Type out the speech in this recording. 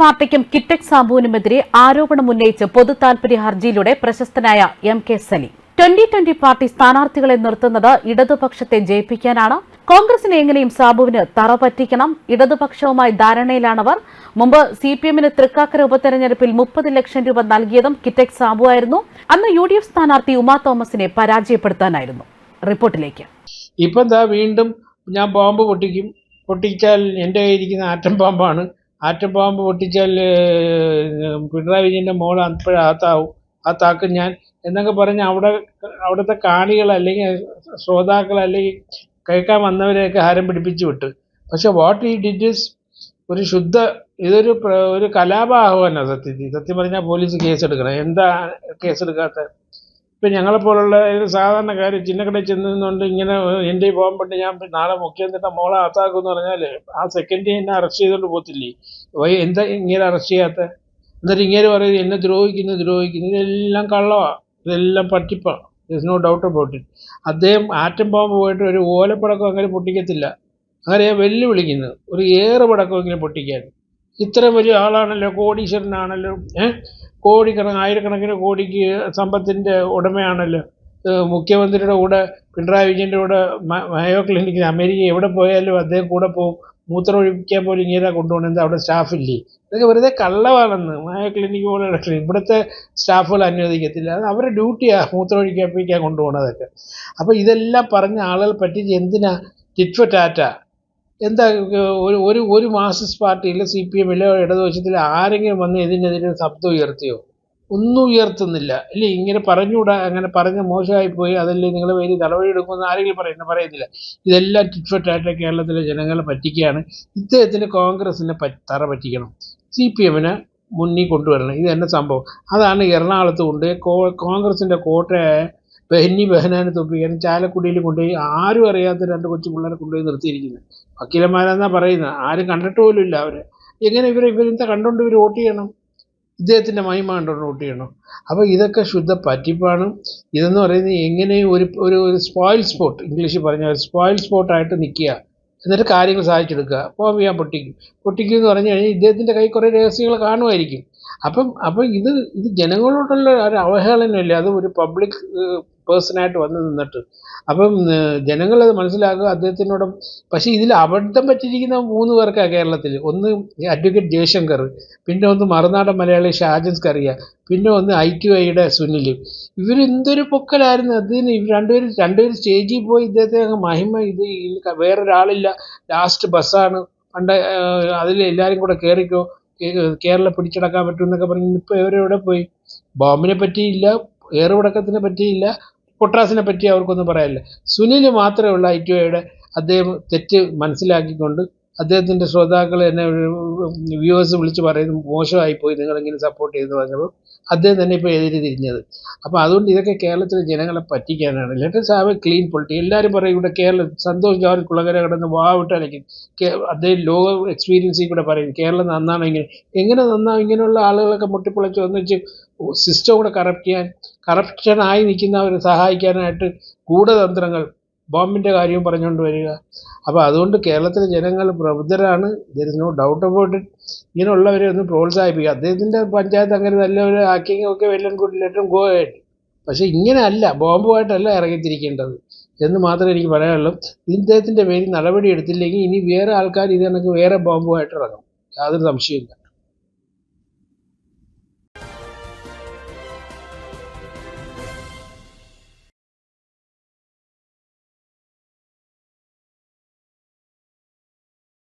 പാർട്ടിക്കും കിറ്റക് സാബുവിനുമെതിരെ ആരോപണം ഉന്നയിച്ച് പൊതു താൽപര്യ ഹർജിയിലൂടെ പ്രശസ്തനായ M K Sali. Twenty twenty party സ്ഥാനാർത്ഥികളെ നിർത്തുന്നത് ഇടതുപക്ഷത്തെ ജയിപ്പിക്കാനാണ്. കോൺഗ്രസിനെ എങ്ങനെയും സാബുവിന് തറ പറ്റിക്കണം ഇടതുപക്ഷവുമായി ധാരണയിലാണവർ. മുമ്പ് സി പി എമ്മിന് തൃക്കാക്കര ഉപതെരഞ്ഞെടുപ്പിൽ മുപ്പത് ലക്ഷം രൂപ നൽകിയതും കിറ്റക് സാബു ആയിരുന്നു. അന്ന് യു ഡി എഫ് സ്ഥാനാർത്ഥി ഉമാ തോമസിനെ പരാജയപ്പെടുത്താനായിരുന്നു. റിപ്പോർട്ടിലേക്ക്. ഇപ്പം വീണ്ടും ഞാൻ ബോംബ് പൊട്ടിക്കും. പൊട്ടിച്ചാൽ എന്റെ കയ്യിരിക്കുന്ന ആറ്റം ബോംബാണ്. ആറ്റം ബോംബ് പൊട്ടിച്ചാൽ പിണറായി വിജയന്റെ മോൾ അപ്പോഴകത്താവും ആ താക്ക് ഞാൻ എന്നൊക്കെ പറഞ്ഞ് അവിടെ അവിടുത്തെ കാണികൾ അല്ലെങ്കിൽ ശ്രോതാക്കൾ അല്ലെങ്കിൽ കേൾക്കാൻ വന്നവരെയൊക്കെ ഹരം പിടിപ്പിച്ചു വിട്ട്. പക്ഷെ വാട്ട് ഈ ഡിഡ് ഒരു ശുദ്ധ ഇതൊരു ഒരു കലാപാഹ്വാന സത്യത്തിൽ സത്യം പറഞ്ഞാൽ പോലീസ് കേസെടുക്കണം. എന്താ കേസെടുക്കാത്ത ഇപ്പം ഞങ്ങളെപ്പോലുള്ള സാധാരണക്കാർ ചിന്നക്കടയിൽ ചെന്ന് നിന്നുകൊണ്ട് ഇങ്ങനെ എന്റെ ബോംബുണ്ട് ഞാൻ നാളെ മുഖ്യമന്ത്രിയുടെ മോളെ അത്താക്കും എന്ന് പറഞ്ഞാൽ ആ സെക്കൻഡ് എന്നെ അറസ്റ്റ് ചെയ്തുകൊണ്ട് പോകത്തില്ലേ എന്താ ഇങ്ങനെ അറസ്റ്റ് ചെയ്യാത്ത? എന്നിട്ട് ഇങ്ങനെ പറയുന്നത് എന്നെ ദ്രോഹിക്കുന്നു ദ്രോഹിക്കുന്നു. ഇതെല്ലാം കള്ളമാണ് ഇതെല്ലാം പറ്റിപ്പാണ് is no doubt about it അദ്ദേഹം ആറ്റം ബോംബ് പോയിട്ട് ഒരു ഓലപ്പടക്കം അങ്ങനെ പൊട്ടിക്കത്തില്ല. അങ്ങനെ വെല്ലുവിളിക്കുന്നത് ഒരു ഏറ് ഇങ്ങനെ പൊട്ടിക്കാൻ. ഇത്ര വലിയ ആളാണല്ലോ കോടീശ്വരനാണല്ലോ ഏഹ് കോടിക്കണക്കിന് ആയിരക്കണക്കിന് കോടിക്ക് സമ്പത്തിന്റെ ഉടമയാണല്ലോ. മുഖ്യമന്ത്രിയുടെ കൂടെ പിണറായി വിജയന്റെ കൂടെ മയോ ക്ലിനിക്കിൽ അമേരിക്ക എവിടെ പോയാലും അദ്ദേഹം കൂടെ പോകും. മൂത്രം ഒഴിക്കാൻ പോലും ഇങ്ങനെ കൊണ്ടുപോകണമെന്ന് അവിടെ സ്റ്റാഫില്ലേ ഇതൊക്കെ വെറുതെ കള്ളമാണെന്ന് മയോ ക്ലിനിക്ക് പോലെ ഇവിടുത്തെ സ്റ്റാഫുകൾ അനുവദിക്കത്തില്ല അത് അവരുടെ ഡ്യൂട്ടിയാണ് മൂത്രം ഒഴിക്കാൻ കൊണ്ടുപോകണതൊക്കെ. അപ്പോൾ ഇതെല്ലാം പറഞ്ഞ ആളുകൾ പറ്റിച്ച് എന്തിനാ ടിറ്റ് ടാറ്റ എന്താ ഒരു ഒരു ഒരു മാർക്സിസ്റ്റ് പാർട്ടിയിൽ സി പി എമ്മിലോ ഇടതുപക്ഷത്തിൽ ആരെങ്കിലും വന്ന് ഇതിനെതിരെ ശബ്ദം ഉയർത്തിയോ? ഒന്നും ഉയർത്തുന്നില്ല. അല്ലേ? ഇങ്ങനെ പറഞ്ഞുകൂടാ അങ്ങനെ പറഞ്ഞ് മോശമായി പോയി അതല്ലേ നിങ്ങൾ വലിയ തലവഴി എടുക്കുമെന്ന് ആരെങ്കിലും പറയുന്നു പറയുന്നില്ല. ഇതെല്ലാം ടിറ്റ് ഫോർ കേരളത്തിലെ ജനങ്ങളെ പറ്റിക്കുകയാണ്. ഇദ്ദേഹത്തിന് കോൺഗ്രസിനെ തറ പറ്റിക്കണം. സി പി എമ്മിനെ മുന്നിൽ കൊണ്ടുവരണം. ഇത് തന്നെ സംഭവം. അതാണ് എറണാകുളത്ത് കൊണ്ട് കോൺഗ്രസിന്റെ കോട്ടയായ ബഹന്നി ബഹനാനെ തൊപ്പിക്കാനും ചാലക്കുടിയിൽ കൊണ്ടുപോയി ആരും അറിയാത്ത രണ്ട് കൊച്ചു പിള്ളേരെ കൊണ്ടുപോയി നിർത്തിയിരിക്കുന്നത്. വക്കീലന്മാരെന്നാ പറയുന്നത് ആരും കണ്ടിട്ട് പോലും ഇല്ല അവരെ. എങ്ങനെ ഇവർ ഇവരെന്താ കണ്ടുകൊണ്ട് ഇവർ വോട്ട് ചെയ്യണം? ഇദ്ദേഹത്തിന്റെ മഹിമ കണ്ടുകൊണ്ട് വോട്ട് ചെയ്യണം. അപ്പോൾ ഇതൊക്കെ ശുദ്ധ പറ്റിപ്പാണ്. ഇതെന്ന് പറയുന്നത് എങ്ങനെയും ഒരു ഒരു ഒരു സ്പോയിൽ സ്പോട്ട് ഇംഗ്ലീഷിൽ പറഞ്ഞ ഒരു സ്പോയിൽ സ്പോട്ടായിട്ട് നിൽക്കുക. എന്നിട്ട് കാര്യങ്ങൾ സാധിച്ചെടുക്കുക. അപ്പോൾ ഞാൻ പൊട്ടിക്കും. പൊട്ടിക്കും എന്ന് പറഞ്ഞു കഴിഞ്ഞാൽ ഇദ്ദേഹത്തിന്റെ കൈ കുറേ രഹസ്യങ്ങൾ കാണുമായിരിക്കും. അപ്പം അപ്പം ഇത് ഇത് ജനങ്ങളോടുള്ള ഒരു അവഹേളനമല്ലേ? അത് ഒരു പബ്ലിക് പേഴ്സണായിട്ട് വന്ന് നിന്നിട്ട്. അപ്പം ജനങ്ങളത് മനസ്സിലാക്കുക അദ്ദേഹത്തിനോട് പക്ഷേ ഇതിൽ അബദ്ധം പറ്റിയിരിക്കുന്ന മൂന്ന് പേർക്കാണ് കേരളത്തിൽ. ഒന്ന് അഡ്വക്കേറ്റ് ജയശങ്കർ പിന്നെ ഒന്ന് മറുനാടൻ മലയാളി ഷാജൻ കറിയ പിന്നെ ഒന്ന് ഐ ക്യു ഐയുടെ സുനിൽ ഇവരെന്തൊരു പൊക്കലായിരുന്നു. അതിന് ഇവർ രണ്ടുപേരും രണ്ടുപേരും സ്റ്റേജിൽ പോയി ഇദ്ദേഹത്തെ മഹിമ ഇത് വേറൊരാളില്ല. ലാസ്റ്റ് ബസ്സാണ്. പണ്ട് അതിൽ എല്ലാവരും കൂടെ കയറിക്കോ കേരളം പിടിച്ചടക്കാൻ പറ്റും എന്നൊക്കെ പറഞ്ഞ് ഇപ്പോൾ ഇവരെവിടെ പോയി? ബോംബിനെ പറ്റിയില്ല. ഏറുപടക്കത്തിനെ പറ്റിയില്ല പൊട്ടാസിനെ പറ്റി അവർക്കൊന്നും പറയാനില്ല. സുനിൽ മാത്രമേ ഉള്ള ഐ ടി ഐയുടെ അദ്ദേഹം തെറ്റ് മനസ്സിലാക്കിക്കൊണ്ട് അദ്ദേഹത്തിന്റെ ശ്രോതാക്കൾ എന്നെ വ്യൂവേഴ്സ് വിളിച്ച് പോയി നിങ്ങളിങ്ങനെ സപ്പോർട്ട് ചെയ്തു പറഞ്ഞപ്പോൾ അദ്ദേഹം തന്നെ ഇപ്പോൾ എതിര് തിരിഞ്ഞത്. അപ്പോൾ അതുകൊണ്ട് ഇതൊക്കെ കേരളത്തിലെ ജനങ്ങളെ പറ്റിക്കാനാണ്. Let's have a clean polity. എല്ലാവരും പറയും ഇവിടെ കേരളം സന്തോഷ് ജോർജ് കുളകര കിടന്ന് വാവിട്ട് അലയ്ക്കും കേ- അദ്ദേഹം ലോക എക്സ്പീരിയൻസിൽ കൂടെ പറയും കേരളം നന്നാണ് ഇങ്ങനെ? എങ്ങനെ നന്നാവും ഇങ്ങനെയുള്ള ആളുകളൊക്കെ മുട്ടിപ്പൊളിച്ച് ഒന്നിച്ച് സിസ്റ്റം കൂടെ കറപ്റ്റ് ചെയ്യാൻ കറപ്ഷനായി നിൽക്കുന്നവരെ സഹായിക്കാനായിട്ട് ഗൂഢതന്ത്രങ്ങൾ ബോംബിന്റെ കാര്യവും പറഞ്ഞുകൊണ്ട് വരിക. അപ്പോൾ അതുകൊണ്ട് കേരളത്തിലെ ജനങ്ങൾ പ്രബുദ്ധരാണ്. There is no doubt about it ഇങ്ങനെയുള്ളവരെ ഒന്ന് പ്രോത്സാഹിപ്പിക്കുക. അദ്ദേഹത്തിന്റെ പഞ്ചായത്ത് അങ്ങനെ നല്ലൊരു ആക്കിങ് ഒക്കെ വെല്ലൻ കൂട്ടി ലെറ്റും ഗോ ആയിട്ട് പക്ഷേ ഇങ്ങനെ അല്ല ബോംബുമായിട്ടല്ല ഇറങ്ങിത്തിരിക്കേണ്ടത് എന്ന് മാത്രമേ എനിക്ക് പറയാനുള്ളൂ. ഇദ്ദേഹത്തിന്റെ പേരിൽ നടപടി എടുത്തില്ലെങ്കിൽ ഇനി വേറെ ആൾക്കാർ ഇത് കണക്ക് വേറെ ബോംബുമായിട്ട് ഇറങ്ങും. യാതൊരു സംശയമില്ല